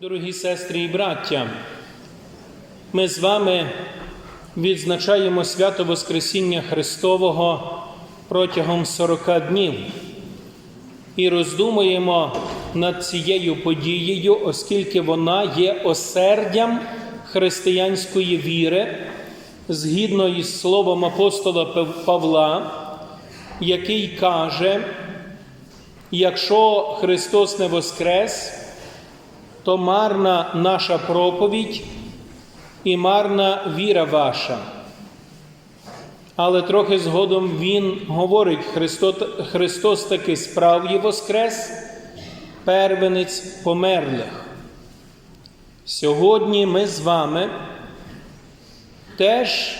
Дорогі сестри і браття, ми з вами відзначаємо свято Воскресіння Христового протягом 40 днів і роздумуємо над цією подією, оскільки вона є осердям християнської віри, згідно із словом апостола Павла, який каже: якщо Христос не воскрес, то марна наша проповідь і марна віра ваша. Але трохи згодом Він говорить, Христос, Христос таки справді воскрес, первенець померлих. Сьогодні ми з вами теж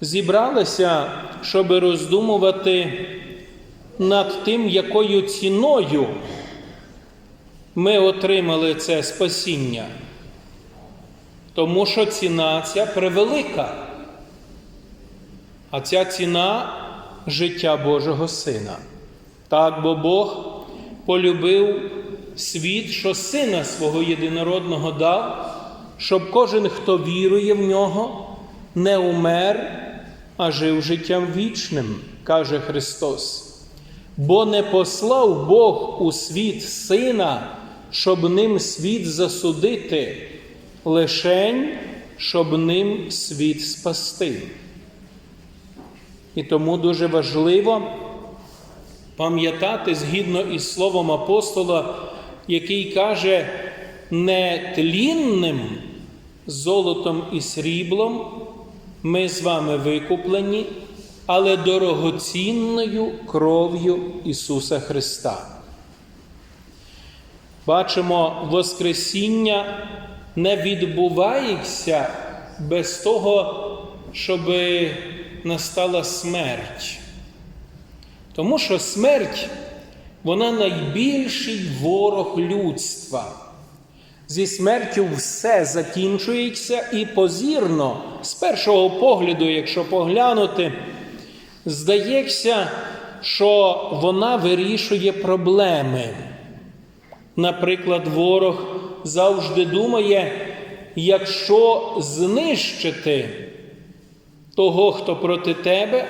зібралися, щоб роздумувати над тим, якою ціною ми отримали це спасіння, тому що ціна ця превелика. А ця ціна життя Божого Сина. Так, бо Бог полюбив світ, що Сина свого єдинородного дав, щоб кожен, хто вірує в нього, не умер, а жив життям вічним, каже Христос. Бо не послав Бог у світ Сина, щоб ним світ засудити, лишень, щоб ним світ спасти. І тому дуже важливо пам'ятати згідно із словом апостола, який каже, не тлінним золотом і сріблом ми з вами викуплені, але дорогоцінною кров'ю Ісуса Христа. Бачимо, Воскресіння не відбувається без того, щоб настала смерть. Тому що смерть вона найбільший ворог людства. Зі смертю все закінчується і позірно, з першого погляду, якщо поглянути, здається, що вона вирішує проблеми. Наприклад, ворог завжди думає, якщо знищити того, хто проти тебе,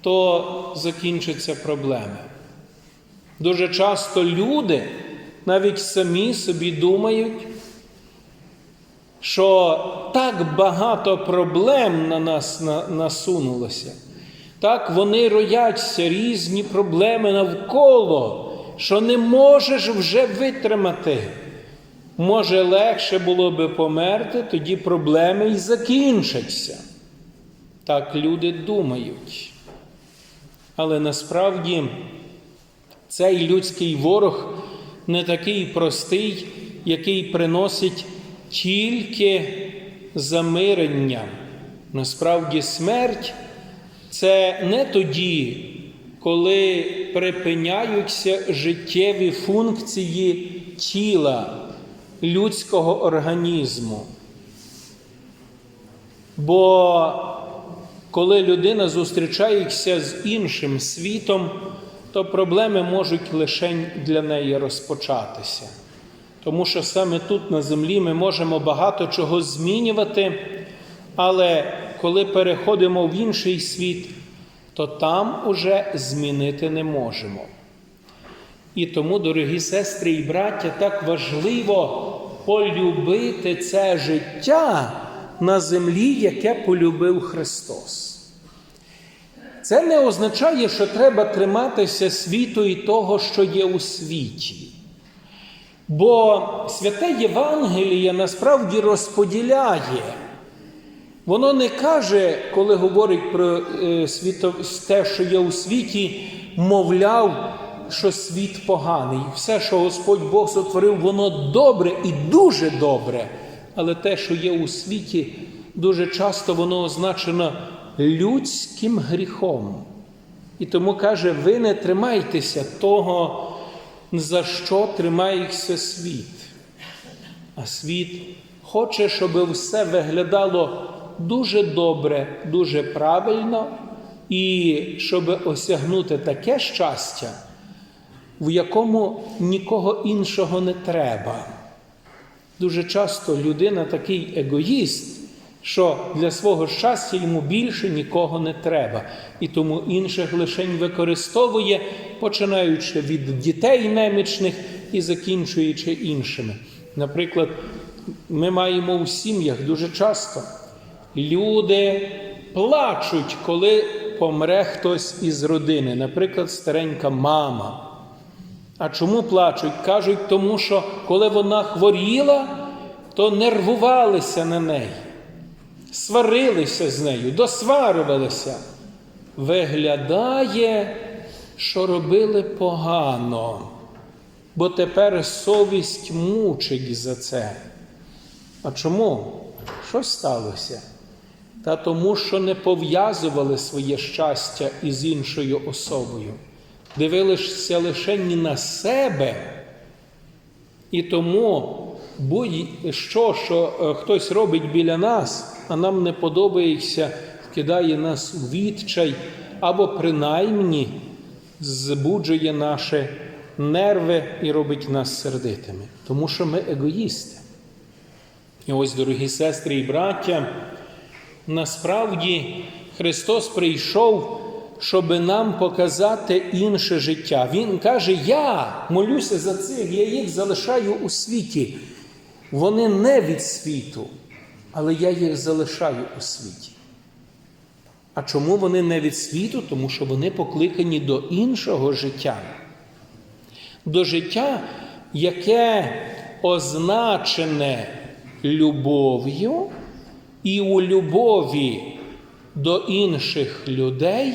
то закінчаться проблеми. Дуже часто люди навіть самі собі думають, що так багато проблем на нас насунулося, так вони рояться різні проблеми навколо, що не можеш вже витримати. Може, легше було би померти, тоді проблеми і закінчаться. Так люди думають. Але насправді цей людський ворог не такий простий, який приносить тільки замирення. Насправді, смерть це не тоді, коли припиняються життєві функції тіла людського організму. Бо коли людина зустрічається з іншим світом, то проблеми можуть лише для неї розпочатися. Тому що саме тут на землі ми можемо багато чого змінювати, але коли переходимо в інший світ, то там уже змінити не можемо. І тому, дорогі сестри і браття, так важливо полюбити це життя на землі, яке полюбив Христос. Це не означає, що треба триматися світу і того, що є у світі. Бо святе Євангеліє насправді розподіляє. Воно не каже, коли говорить про е, те, що є у світі, мовляв, що світ поганий. Все, що Господь Бог сотворив, воно добре і дуже добре. Але те, що є у світі, дуже часто воно означено людським гріхом. І тому каже: ви не тримайтеся того, за що тримається світ. А світ хоче, щоб все виглядало дуже добре, дуже правильно, і щоб осягнути таке щастя, в якому нікого іншого не треба. Дуже часто людина такий егоїст, що для свого щастя йому більше нікого не треба, і тому інших лишень використовує, починаючи від дітей немічних і закінчуючи іншими. Наприклад, ми маємо у сім'ях дуже часто люди плачуть, коли помре хтось із родини, наприклад, старенька мама. А чому плачуть? Кажуть, тому що коли вона хворіла, то нервувалися на неї, сварилися з нею, досварювалися. Виглядає, що робили погано, бо тепер совість мучить за це. А чому? Що сталося? Та тому, що не пов'язували своє щастя із іншою особою, дивилися лише не на себе. І тому будь-що, що е, хтось робить біля нас, а нам не подобається, вкидає нас у відчай, або принаймні збуджує наші нерви і робить нас сердитими, тому що ми егоїсти. І ось, дорогі сестри і браття, насправді Христос прийшов, щоб нам показати інше життя. Він каже: Я молюся за цих, я їх залишаю у світі. Вони не від світу, але я їх залишаю у світі. А чому вони не від світу? Тому що вони покликані до іншого життя. До життя, яке означене любов'ю, і у любові до інших людей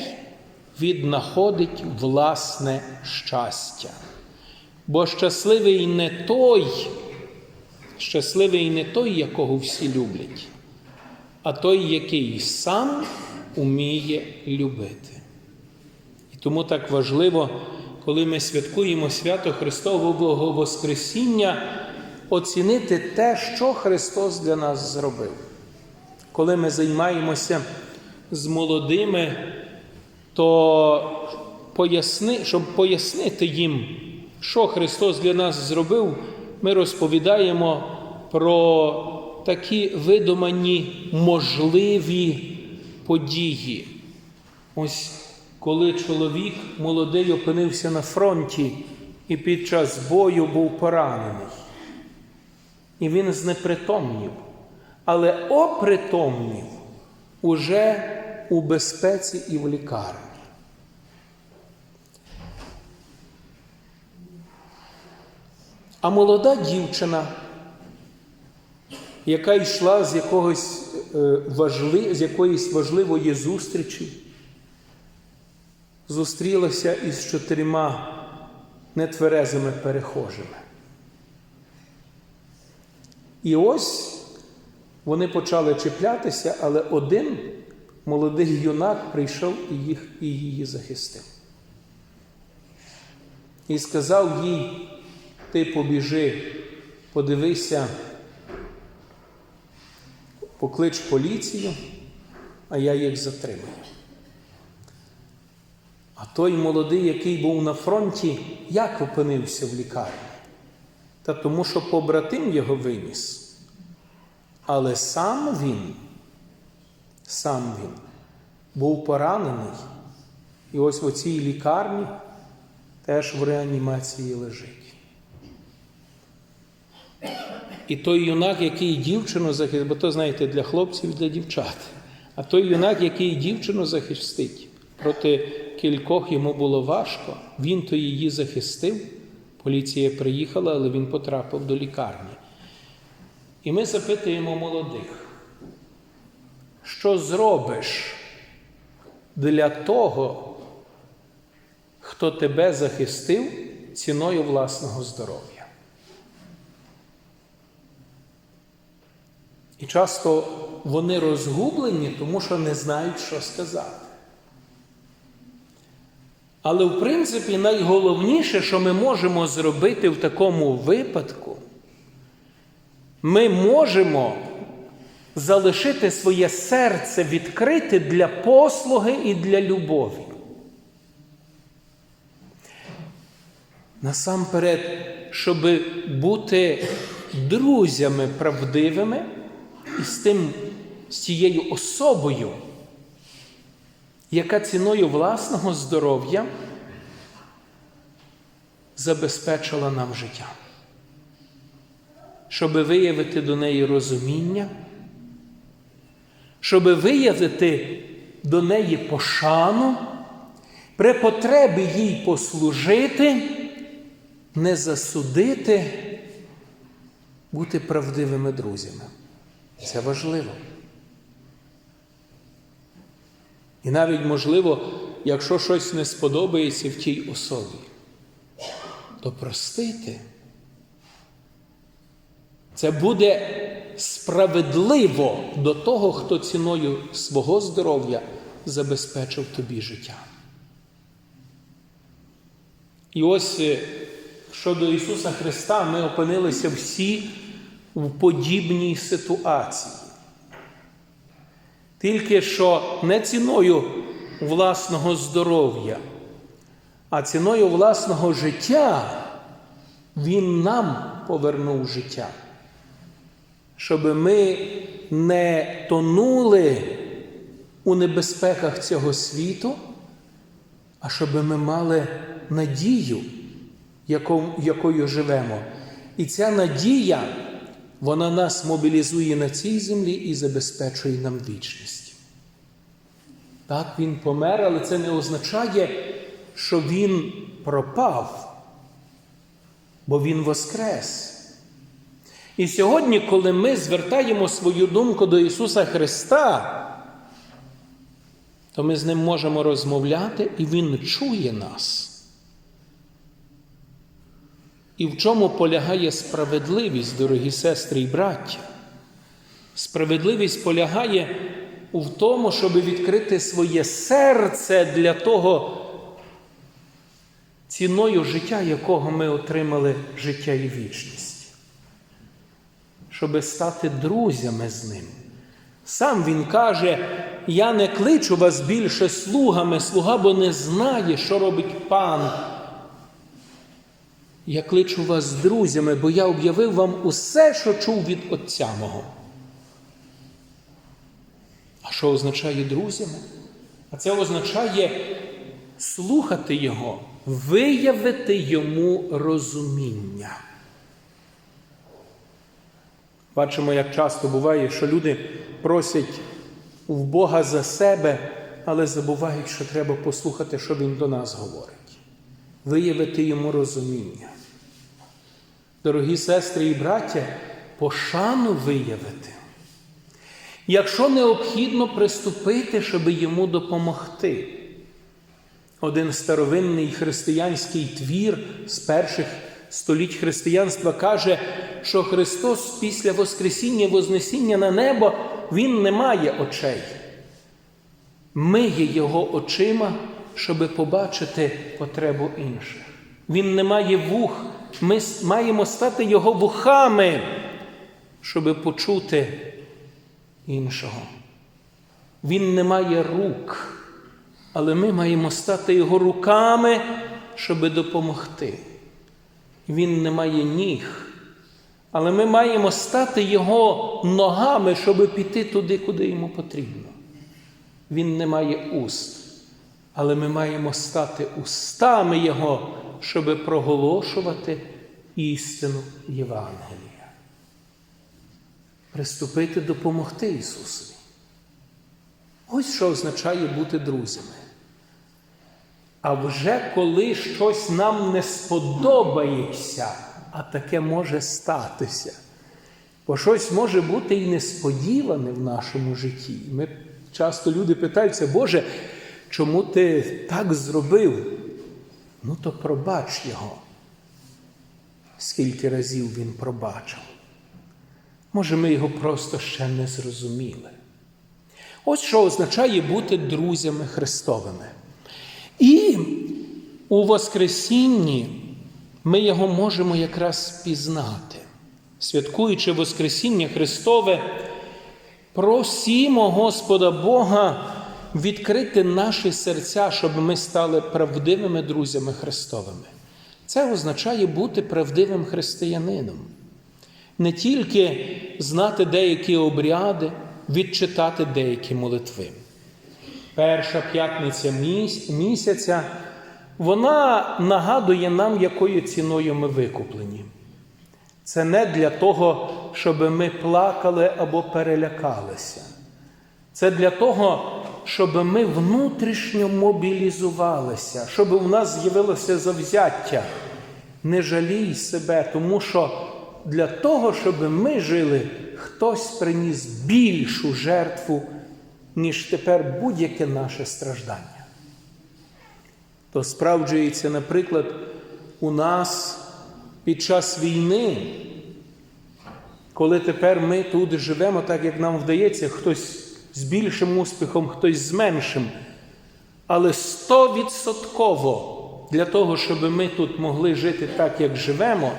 віднаходить власне щастя. Бо щасливий не той, щасливий не той, якого всі люблять, а той, який сам уміє любити. І тому так важливо, коли ми святкуємо свято Христового Воскресіння, оцінити те, що Христос для нас зробив. Коли ми займаємося з молодими, то поясни, щоб пояснити їм, що Христос для нас зробив, ми розповідаємо про такі видумані можливі події. Ось коли чоловік молодий опинився на фронті і під час бою був поранений, і він знепритомнів, але опритомнів уже у безпеці і в лікарні. А молода дівчина, яка йшла з, якогось, е, важли, з якоїсь важливої зустрічі, зустрілася із чотирма нетверезими перехожими. І ось вони почали чіплятися, але один молодий юнак прийшов і їх і її захистив. І сказав їй: ти побіжи, подивися, поклич поліцію, а я їх затримаю. А той молодий, який був на фронті, як опинився в лікарні? Та тому, що побратим його виніс. Але сам він, сам він був поранений. І ось в оцій лікарні теж в реанімації лежить. І той юнак, який дівчину захистить, бо то, знаєте, для хлопців і для дівчат. А той юнак, який дівчину захистить, проти кількох йому було важко, він то її захистив. Поліція приїхала, але він потрапив до лікарні. І ми запитуємо молодих, що зробиш для того, хто тебе захистив ціною власного здоров'я? І часто вони розгублені, тому що не знають, що сказати. Але в принципі найголовніше, що ми можемо зробити в такому випадку, ми можемо залишити своє серце відкрите для послуги і для любові. Насамперед, щоб бути друзями правдивими і з тим, з тією особою, яка ціною власного здоров'я забезпечила нам життя, щоб виявити до неї розуміння, щоб виявити до неї пошану, при потребі їй послужити, не засудити, бути правдивими друзями. Це важливо. І навіть можливо, якщо щось не сподобається в тій особі, то простити. Це буде справедливо до того, хто ціною свого здоров'я забезпечив тобі життя. І ось е, щодо Ісуса Христа ми опинилися всі в подібній ситуації. Тільки що не ціною власного здоров'я, а ціною власного життя Він нам повернув життя, щоб ми не тонули у небезпеках цього світу, а щоб ми мали надію, якою живемо. І ця надія, вона нас мобілізує на цій землі і забезпечує нам вічність. Так, він помер, але це не означає, що він пропав, бо він воскрес. І сьогодні, коли ми звертаємо свою думку до Ісуса Христа, то ми з Ним можемо розмовляти, і Він чує нас. І в чому полягає справедливість, дорогі сестри і браття? Справедливість полягає в тому, щоб відкрити своє серце для того, ціною життя, якого ми отримали життя і вічність, щоб стати друзями з ним. Сам він каже: Я не кличу вас більше слугами, слуга, бо не знає, що робить пан. Я кличу вас друзями, бо я об'явив вам усе, що чув від Отця мого. А що означає друзями? А це означає слухати Його, виявити йому розуміння. Бачимо, як часто буває, що люди просять в Бога за себе, але забувають, що треба послухати, що Він до нас говорить. Виявити йому розуміння. Дорогі сестри і браття, пошану виявити. Якщо необхідно приступити, щоб йому допомогти. Один старовинний християнський твір з перших століть християнства каже, що Христос після Воскресіння Вознесіння на небо Він не має очей. Ми є Його очима, щоб побачити потребу інших. Він не має вух, ми маємо стати Його вухами, щоб почути іншого. Він не має рук, але ми маємо стати Його руками, щоб допомогти. Він не має ніг, але ми маємо стати Його ногами, щоб піти туди, куди йому потрібно. Він не має уст, але ми маємо стати устами Його, щоб проголошувати істину Євангелія. Приступити допомогти Ісусові. Ось що означає бути друзями. А вже коли щось нам не сподобається, а таке може статися, бо щось може бути і несподіване в нашому житті. Ми часто люди питаються, Боже, чому ти так зробив? Ну, то пробач його. Скільки разів він пробачив. Може, ми його просто ще не зрозуміли. Ось що означає бути друзями Христовими. І у Воскресінні ми його можемо якраз пізнати. Святкуючи Воскресіння Христове, просімо Господа Бога відкрити наші серця, щоб ми стали правдивими друзями Христовими. Це означає бути правдивим християнином. не тільки знати деякі обряди, відчитати деякі молитви. Перша п'ятниця місяця, вона нагадує нам, якою ціною ми викуплені. Це не для того, щоб ми плакали або перелякалися. Це для того, щоб ми внутрішньо мобілізувалися, щоб у нас з'явилося завзяття. Не жалій себе, тому що для того, щоб ми жили, хтось приніс більшу жертву, ніж тепер будь-яке наше страждання. То справджується, наприклад, у нас під час війни, коли тепер ми тут живемо так, як нам вдається, хтось з більшим успіхом, хтось з меншим. Але стовідсотково для того, щоб ми тут могли жити так, як живемо,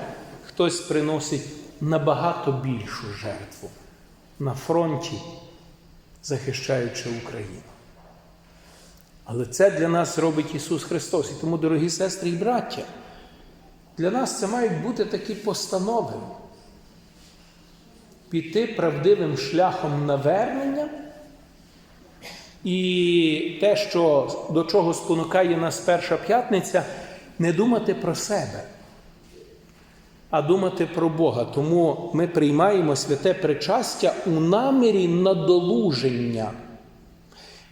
хтось приносить набагато більшу жертву на фронті, захищаючи Україну. Але це для нас робить Ісус Христос. І тому, дорогі сестри і браття, для нас це мають бути такі постанови. Піти правдивим шляхом навернення. І те, що до чого спонукає нас перша п'ятниця, не думати про себе, а думати про Бога. Тому ми приймаємо святе причастя у намірі надолуження.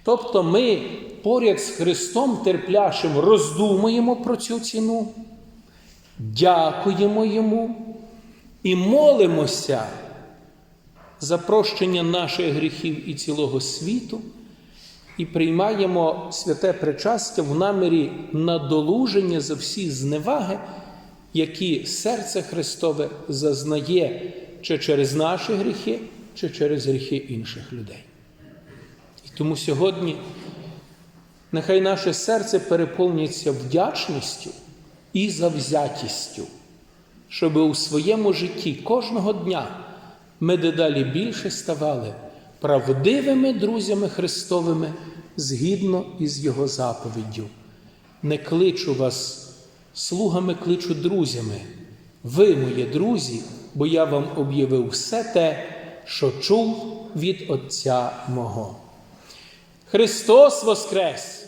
Тобто ми поряд з Христом терплячим роздумуємо про цю ціну, дякуємо Йому і молимося за прощення наших гріхів і цілого світу, і приймаємо святе причастя в намірі надолуження за всі зневаги, які серце Христове зазнає чи через наші гріхи, чи через гріхи інших людей. І тому сьогодні нехай наше серце переповнюється вдячністю і завзятістю, щоб у своєму житті кожного дня ми дедалі більше ставали правдивими друзями Христовими згідно із Його заповіддю. Не кличу вас слугами, кличу друзями. Ви, мої друзі, бо я вам об'явив все те, що чув від Отця мого. Христос Воскрес!